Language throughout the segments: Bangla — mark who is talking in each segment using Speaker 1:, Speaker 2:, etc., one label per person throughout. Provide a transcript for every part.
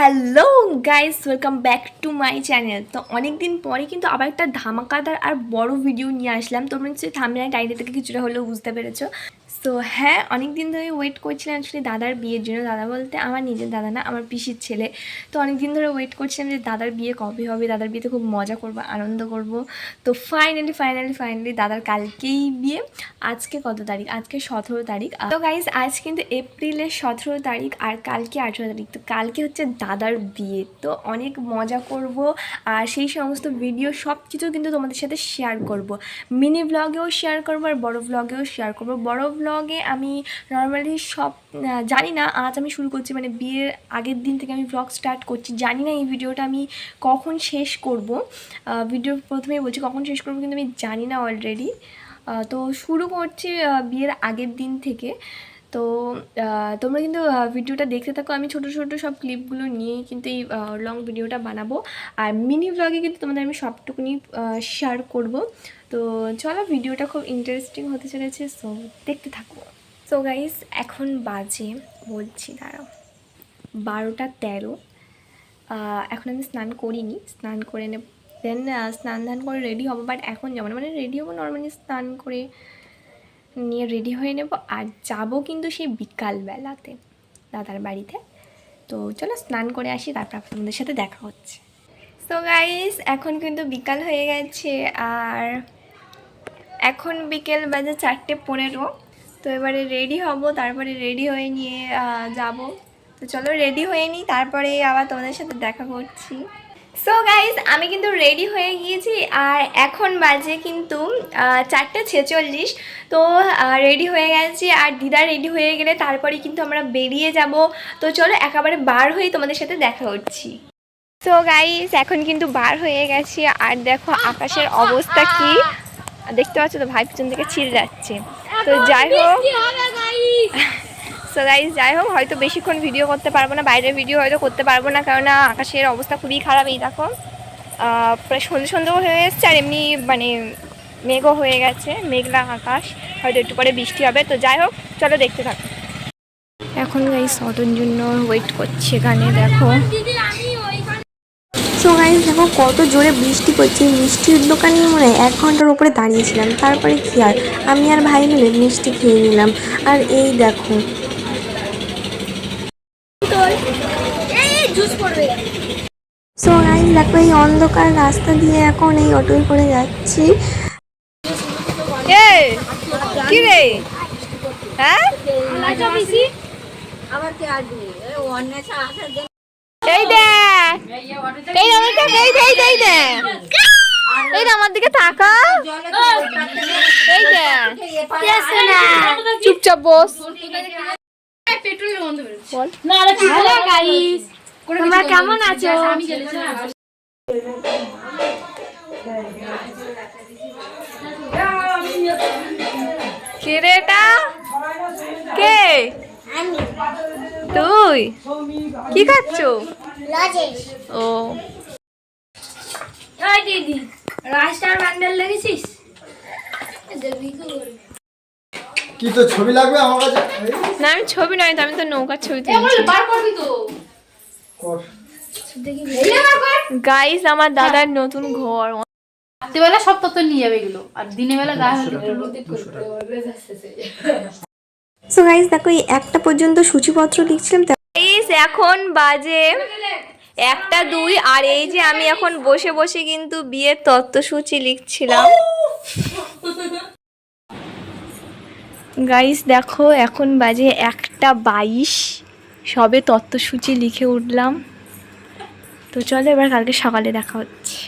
Speaker 1: Hello guys, welcome back to my channel. তো অনেক দিন পরে কিন্তু আবার একটা ধামাকাদার আর বড় ভিডিও নিয়ে আসলাম। তোমরা নিশ্চয়ই থামলে টাইটে থেকে কিছুটা হলেও বুঝতে পেরেছ। তো হ্যাঁ অনেক দিন ধরে ওয়েট করছিলাম অ্যাকচুয়ালি দাদার বিয়ের জন্য। দাদা বলতে আমার নিজের দাদা না, আমার পিসির ছেলে। তো অনেক দিন ধরে ওয়েট করছিলাম যে দাদার বিয়ে কবে হবে, দাদার বিয়েতে খুব মজা করব, আনন্দ করব। তো ফাইনালি ফাইনালি ফাইনালি দাদার কালকেই বিয়ে। আজকে কত তারিখ? আজকে সতেরো তারিখ। তো গাইজ আজ কিন্তু এপ্রিলের সতেরো তারিখ আর কালকে আঠেরো তারিখ। তো কালকে হচ্ছে দাদার বিয়ে। তো অনেক মজা করব আর সেই সমস্ত ভিডিও সব কিছু কিন্তু তোমাদের সাথে শেয়ার করব। মিনি ব্লগেও শেয়ার করব আর বড় ব্লগেও শেয়ার করব। বড় ব্লগে আমি নর্মালি সব জানি না, আজ আমি শুরু করছি মানে বিয়ের আগের দিন থেকে আমি ব্লগ স্টার্ট করছি, জানি না এই ভিডিওটা আমি কখন শেষ করব। ভিডিও প্রথমেই বলছি কখন শেষ করব, কিন্তু আমি জানি না অলরেডি তো শুরু করছি বিয়ের আগের দিন থেকে। তো তোমরা কিন্তু ভিডিওটা দেখতে থাকো। আমি ছোট ছোট সব ক্লিপগুলো নিয়েই কিন্তু এই লং ভিডিওটা বানাবো। আর মিনি ব্লগে কিন্তু তোমাদের আমি সবটুকুনি শেয়ার করব। তো চলো ভিডিওটা খুব ইন্টারেস্টিং হতে চলেছে সো দেখতে থাকব সো গাইস এখন বাজে, বলছি দাঁড়াও। বারোটা তেরো এখন আমি স্নান করিনি, স্নান করে নেব দেন স্নান ধান করে রেডি হব বাট এখন যাব মানে রেডি হব নর্মালি স্নান করে নিয়ে রেডি হয়ে নেব, আর যাব কিন্তু সেই বিকালবেলাতে দাদার বাড়িতে। তো চলো স্নান করে আসি, তারপর আপনাদের সাথে দেখা হচ্ছে। সো গাইস এখন কিন্তু বিকাল হয়ে গেছে, আর এখন বিকেল বাজে চারটে পনেরো, তো এবারে রেডি হব, তারপরে রেডি হয়ে নিয়ে যাব। তো চলো রেডি হয়ে নিই, তারপরে আবার তোমাদের সাথে দেখা করছি। সো গাইজ আমি কিন্তু রেডি হয়ে গিয়েছি, আর এখন বাজে কিন্তু চারটে ছেচল্লিশ। তো রেডি হয়ে গেছি, আর দিদা রেডি হয়ে গেলে তারপরে কিন্তু আমরা বেরিয়ে যাব। তো চলো একেবারে বার হয়ে তোমাদের সাথে দেখা করছি। তো গাইজ এখন কিন্তু বার হয়ে গেছি, আর দেখো আকাশের অবস্থা কি। দেখতে পাচ্ছ তো ভাই পিছন থেকে ছিঁড়ে যাচ্ছে। তো যাই হোক। সো গাইজ যাই হোক হয়তো বেশিক্ষণ ভিডিও করতে পারব না বাইরের ভিডিও হয়তো করতে পারব না কারণ আকাশের অবস্থা খুবই খারাপ এই দেখো। প্রায় সন্ধে সন্ধ্যেও হয়ে এসছে আর এমনি মানে মেঘও হয়ে গেছে মেঘলা আকাশ হয়তো একটু পরে বৃষ্টি হবে। তো যাই হোক চলো দেখতে থাকো। এখন গাইজ অটোর জন্য ওয়েট করছি এখানে দেখো। সো গাইজ দেখো কত জোরে বৃষ্টি পড়ছে। এই মিষ্টির দোকানে মনে হয় এক ঘণ্টার উপরে দাঁড়িয়েছিলাম। তারপরে কি আর? আমি আর ভাই মিলে মিষ্টি খেয়ে নিলাম। আর এই দেখো। সো গাইজ দেখো এই অন্ধকার রাস্তা দিয়ে এখন এই অটোয় করে যাচ্ছি। কি রে? হ্যাঁ? এই এই দেখ এই দেখ এই দেখ এই আমার দিকে তাকা। এই দেখ চুপচাপ বস।
Speaker 2: হ্যালো গাইস
Speaker 1: তোমরা কেমন আছো? কে রে এটা? কে? তুই? কি খাচ্ছ? ও।
Speaker 2: ওই দিদি রাস্তার ব্যান্ডেল লেগেছিস
Speaker 3: কি তো ছবি লাগবে আমার কাছে?
Speaker 1: না আমি ছবি নয় আমি তো নৌকার ছবি তুলছি।
Speaker 2: বার করবি তো।
Speaker 3: কর।
Speaker 2: এই বার কর।
Speaker 1: গাইস আমার দাদার নতুন ঘর।
Speaker 2: রাত্রিবেলা সব তত নিয়ে যাবে এগুলো আর দিনের বেলা গায়ে
Speaker 1: সো গাইস দেখো এই একটা পর্যন্ত সূচিপত্র লিখছিলাম গাইস এখন বাজে একটা, দুই, আর এই যে আমি এখন বসে বসে কিন্তু বিয়ের তত্ত্বসূচি লিখছিলাম। গাইস দেখো, এখন বাজে একটা বাইশ। সবে তত্ত্বসূচি লিখে উঠলাম। তো চলো, এবার কালকে সকালে দেখা হচ্ছে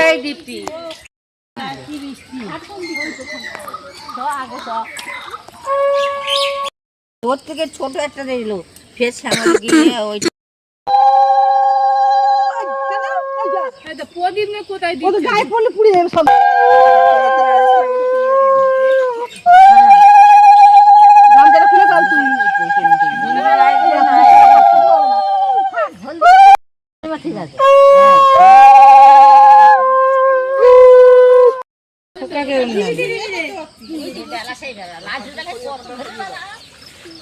Speaker 2: এই দীপ্তি
Speaker 4: ওর থেকে ছোট একটা দিল ফের সামনে গিয়ে ওই
Speaker 2: প্রদীপ নে কোথায়
Speaker 4: গায়ে পড়লে পুড়ে যাবে সব। ঠিক আছে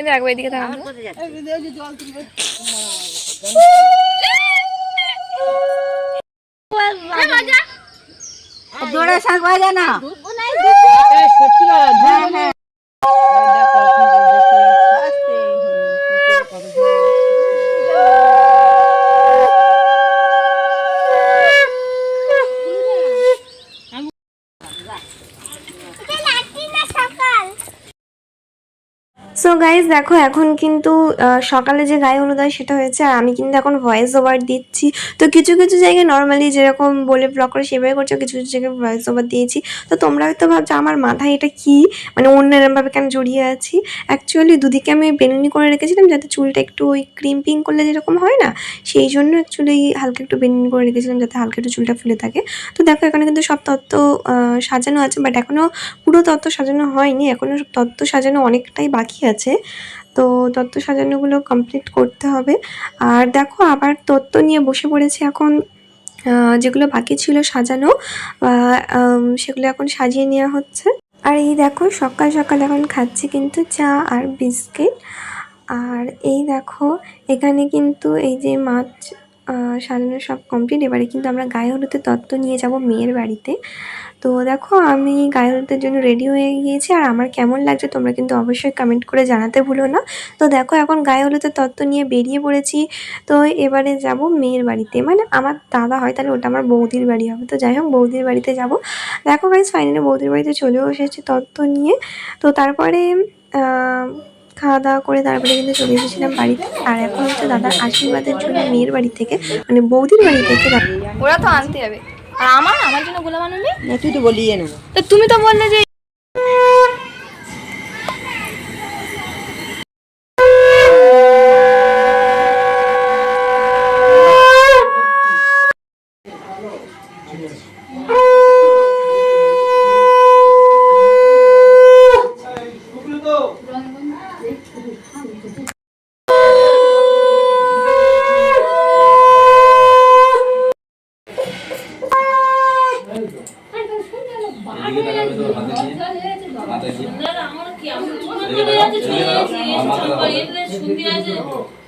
Speaker 1: এদের একবার এদিকে থাকা
Speaker 4: দৌড়ে শাক না?
Speaker 1: সো গাইজ দেখো, এখন কিন্তু সকালে যে গায়ে হলুদ হয় সেটা হয়েছে, আর আমি কিন্তু এখন ভয়েস ওভার দিচ্ছি। তো কিছু কিছু জায়গায় নর্মালি যেরকম বলে ব্লগ করে সেভাবে করছ কিছু কিছু জায়গায় ভয়েস ওভার দিয়েছি। তো তোমরা হয়তো ভাবছ, আমার মাথায় এটা কি? মানে অন্য এরমভাবে কেন জড়িয়ে আছি? অ্যাকচুয়ালি দুদিকে আমি বেনুনি করে রেখেছিলাম, যাতে চুলটা একটু ওই ক্রিম্পিং করলে যেরকম হয় না, সেই জন্য অ্যাকচুয়ালি হালকা একটু বেনুনি করে রেখেছিলাম, যাতে হালকা একটু চুলটা ফুলে থাকে। তো দেখো, এখানে কিন্তু সব তত্ত্ব সাজানো আছে বাট এখনও পুরো তত্ত্ব সাজানো হয়নি এখনও সব তত্ত্ব সাজানো অনেকটাই বাকি আছে। তো তত্ত্ব সাজানোগুলো কমপ্লিট করতে হবে। আর দেখো, আবার তত্ত্ব নিয়ে বসে পড়েছে এখন। যেগুলো বাকি ছিল সাজানো সেগুলো এখন সাজিয়ে নেওয়া হচ্ছে। আর এই দেখো, সকাল সকাল এখন খাচ্ছি কিন্তু চা আর বিস্কিট। আর এই দেখো, এখানে কিন্তু এই যে মাছ সাজানো সব কমপ্লিট এবারে কিন্তু আমরা গায়ে হলুদের তত্ত্ব নিয়ে যাব মেয়ের বাড়িতে। তো দেখো, আমি গায়ে হলুদের জন্য রেডি হয়ে গিয়েছি আর আমার কেমন লাগছে তোমরা কিন্তু অবশ্যই কমেন্ট করে জানাতে ভুলো না। তো দেখো, এখন গায়ে হলুদের তত্ত্ব নিয়ে বেরিয়ে পড়েছি। তো এবারে যাব মেয়ের বাড়িতে। মানে আমার দাদা হয়, তাহলে ওটা আমার বৌদির বাড়ি হবে। তো যাই হোক, বৌদির বাড়িতে যাব। দেখো গাইজ ফাইনালি বৌদির বাড়িতে চলেও এসেছি তত্ত্ব নিয়ে। তো তারপরে খাওয়া দাওয়া করে তারপরে কিন্তু চলে এসেছিলাম বাড়িতে। আর এখন হচ্ছে দাদার আশীর্বাদের জন্য মেয়ের বাড়ি থেকে মানে বৌদির বাড়ি থেকে ওরা তো আনতে যাবে। আর আমার? আমার জন্য গোলাম আনবে
Speaker 4: না তুই তো বলিয়ে নেব
Speaker 1: তো তুমি তো বললে যে
Speaker 5: এদিকে তাকাবে তো হাতে দিয়ে হাতে দিয়ে এদিকে তাকাও, এদিকে তাকাও, আমার মাথা তাকাও।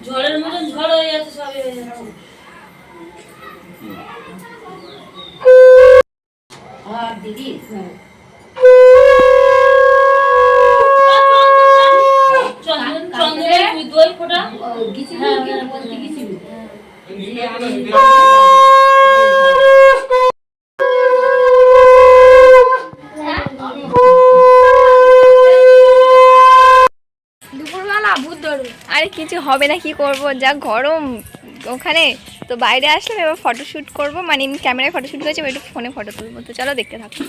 Speaker 6: ঝড়ের মতন ঝড় হয়ে যাচ্ছে সবই হয়ে যাচ্ছে চন্দন চন্দনের দুই ফোটা বলতে গেছিলি
Speaker 1: আরে কিছু হবে না, কি করব? যা গরম ওখানে। তো বাইরে আসলাম, এবার ফটোশ্যুট করব। মানে ক্যামেরায় ফটোশ্যুট করেছি, এবার একটু ফোনে ফটো তুলবো। তো চলো দেখতে থাকো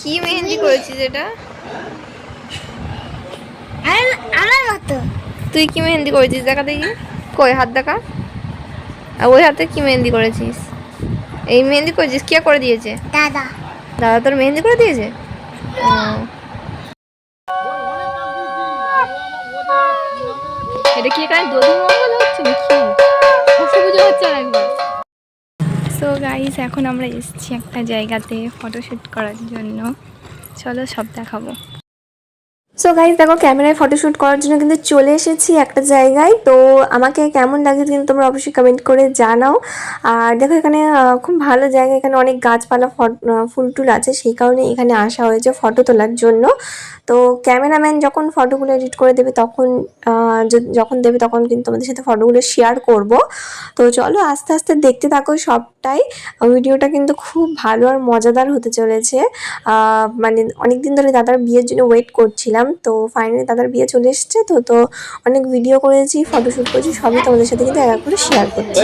Speaker 1: কি মেহেন্দি করেছিস এটা
Speaker 7: আমার মতো
Speaker 1: তুই কি মেহেন্দি করেছিস দেখা দেখি? কই হাত দেখা? আর ওই হাতে কি মেহেন্দি করেছিস? এই মেহেন্দি করেছিস? কে করে দিয়েছে?
Speaker 7: দাদা।
Speaker 1: দাদা তোর মেহেন্দি করে দিয়েছে? এটা কি এখানে দধি মঙ্গল হচ্ছে নাকি? ষষ্ঠী পুজো হচ্ছে একবার। সো গাইস এখন আমরা এসেছি একটা জায়গাতে ফটোশ্যুট করার জন্য। চলো সব দেখাবো। সো গাইজ দেখো, ক্যামেরায় ফটোশ্যুট করার জন্য কিন্তু চলে এসেছি একটা জায়গায়। তো আমাকে কেমন লাগছে কিন্তু তোমরা অবশ্যই কমেন্ট করে জানাও। আর দেখো, এখানে খুব ভালো জায়গা। এখানে অনেক গাছপালা ফুল টুল আছে। সেই কারণে এখানে আসা হয়েছে ফটো তোলার জন্য। তো ক্যামেরাম্যান যখন ফটোগুলো এডিট করে দেবে তখন যখন দেবে তখন কিন্তু তোমাদের সাথে ফটোগুলো শেয়ার করব। তো চলো, আস্তে আস্তে দেখতে থাকো সবটাই। ভিডিওটা কিন্তু খুব ভালো আর মজাদার হতে চলেছে। মানে অনেক দিন ধরে দাদার বিয়ের জন্য ওয়েট করছিলাম। তো ফাইনালি দাদার বিয়ে চলে এসেছে তো তো অনেক ভিডিও করেছি ফটোশ্যুট করেছি সবই তোমাদের সাথে কিন্তু এক করে শেয়ার করছি।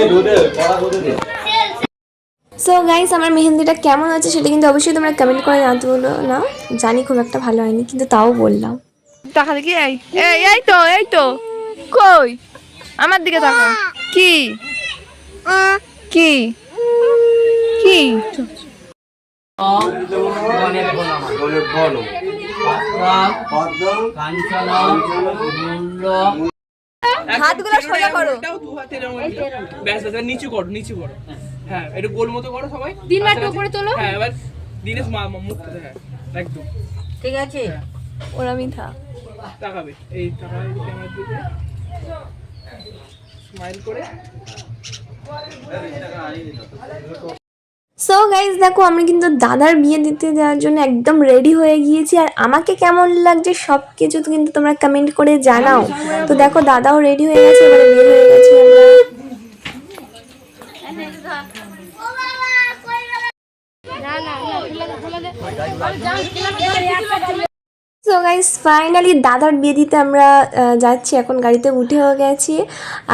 Speaker 1: সো গাইস আমার মেহেন্দিটা কেমন হয়েছে সেটা কিন্তু অবশ্যই তোমরা কমেন্ট করে জানতে বলো না। জানি খুব একটা ভালো হয়নি কিন্তু তাও বললাম।
Speaker 8: টাকা দেখি এই এই এই তো এই তো। কই? আমার দিকে তাকা কি? কি? কি?
Speaker 1: হাতগুলো সোজা করো।
Speaker 9: দু হাতের ব্যাস ব্যাস নিচু করো নিচু করো। হ্যাঁ একটু গোল মতো করো সবাই।
Speaker 2: দিন একটু উপরে তোলো
Speaker 9: হ্যাঁ এবার দিনেশ মা হ্যাঁ একদম।
Speaker 4: ঠিক আছে।
Speaker 1: ওরা মিথা
Speaker 9: তাকাবে এই তাকাবে ক্যামেরার দিকে। স্মাইল করে।
Speaker 1: সো গাইজ দেখো, আমি কিন্তু দাদার বিয়ে দিতে যাওয়ার জন্য একদম রেডি হয়ে গিয়েছি আর আমাকে কেমন লাগছে সব কিছু কিন্তু তোমরা কমেন্ট করে জানাও। তো দেখো, দাদাও রেডি হয়ে গেছে, এবারে বের হয়ে গেছি সো গাইস ফাইনালি দাদার বিয়ে দিতে আমরা যাচ্ছি, এখন গাড়িতে উঠেও গেছি।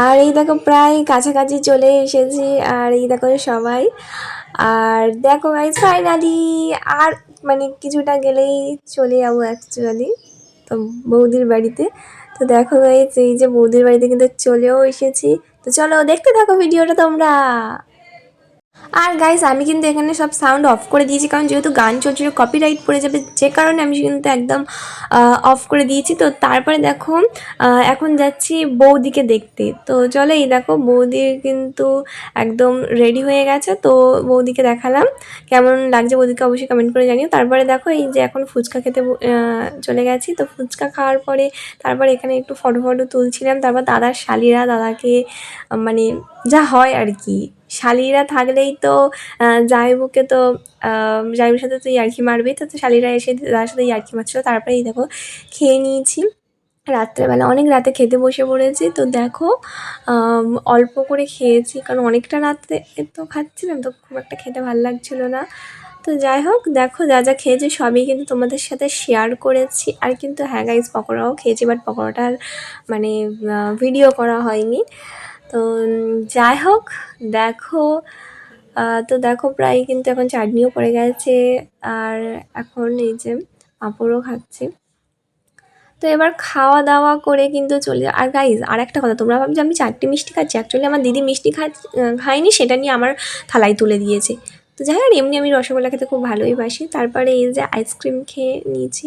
Speaker 1: আর এই দেখো, প্রায় কাছাকাছি চলে এসেছি। আর এই দেখো সবাই। আর দেখো ভাই ফাইনালি আর মানে কিছুটা গেলেই চলে যাব অ্যাকচুয়ালি তো বৌদির বাড়িতে। তো দেখো ভাই এই যে বৌদির বাড়িতে কিন্তু চলেও এসেছি। তো চলো দেখতে থাকো ভিডিওটা তোমরা। আর গাইস আমি কিন্তু এখানে সব সাউন্ড অফ করে দিয়েছি, কারণ যেহেতু গান চলছিল কপিরাইট পড়ে যাবে, যে কারণে আমি কিন্তু একদম অফ করে দিয়েছি। তো তারপরে দেখো এখন যাচ্ছি বৌদিকে দেখতে। তো চলো এই দেখো, বৌদি কিন্তু একদম রেডি হয়ে গেছে। তো বৌদিকে দেখালাম, কেমন লাগছে বৌদিকে অবশ্যই কমেন্ট করে জানিও। তারপরে দেখো, এই যে এখন ফুচকা খেতে চলে গেছি। তো ফুচকা খাওয়ার পরে, তারপর এখানে একটু ফটো ফটো তুলছিলাম। তারপর দাদার শালিরা, দাদাকে মানে যা হয় আর কি। শালিরা থাকলেই তো জামাইবুকে তো আহ, সাথে তো ইয়ার্কি মারবেই তো শালিরা এসে তার সাথে ইয়ার্কি মারছিল। তারপরে এই দেখো খেয়ে নিয়েছি। রাত্রেবেলা অনেক রাতে খেতে বসে পড়েছি। তো দেখো অল্প করে খেয়েছি। কারণ অনেকটা রাতে তো খাচ্ছিলাম তো খুব একটা খেতে ভালো লাগছিল না। তো যাই হোক দেখো যা যা খেয়েছি সবই কিন্তু তোমাদের সাথে শেয়ার করেছি। আর কিন্তু হ্যাঁ গাইজ পকোড়াও খেয়েছি বাট পকোড়াটার মানে ভিডিও করা হয়নি। তো যাই হোক, দেখো তো দেখো প্রায় কিন্তু এখন চাটনিও পড়ে গেছে, আর এখন এই যে পাঁপড়ও খাচ্ছি। তো এবার খাওয়া দাওয়া করে কিন্তু চলে, আর গাইজ আর একটা কথা, তোমরা ভাবছ আমি চারটে মিষ্টি খাচ্ছি? অ্যাকচুয়ালি আমার দিদি মিষ্টি খা খায়নি, সেটা নিয়ে আমার থালায় তুলে দিয়েছে। তো যাই হোক, এমনি আমি রসগোল্লা খেতে খুব ভালোই বাসি। তারপরে এই যে আইসক্রিম খেয়ে নিয়েছি।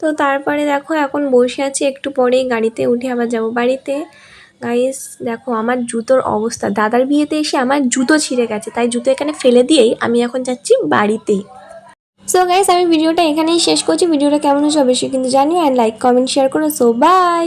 Speaker 1: তো তারপরে দেখো এখন বসে আছি, একটু পরেই গাড়িতে উঠে আবার যাব বাড়িতে। গাইস দেখো, আমার জুতোর অবস্থা। দাদার বিয়েতে এসে আমার জুতো ছিঁড়ে গেছে, তাই জুতো এখানে ফেলে দিয়েই আমি এখন যাচ্ছি বাড়িতে সো গাইস আমি ভিডিওটা এখানেই শেষ করছি। ভিডিওটা কেমন হয়েছে অবশ্যই কিন্তু জানিও অ্যান্ড লাইক কমেন্ট শেয়ার করো। So bye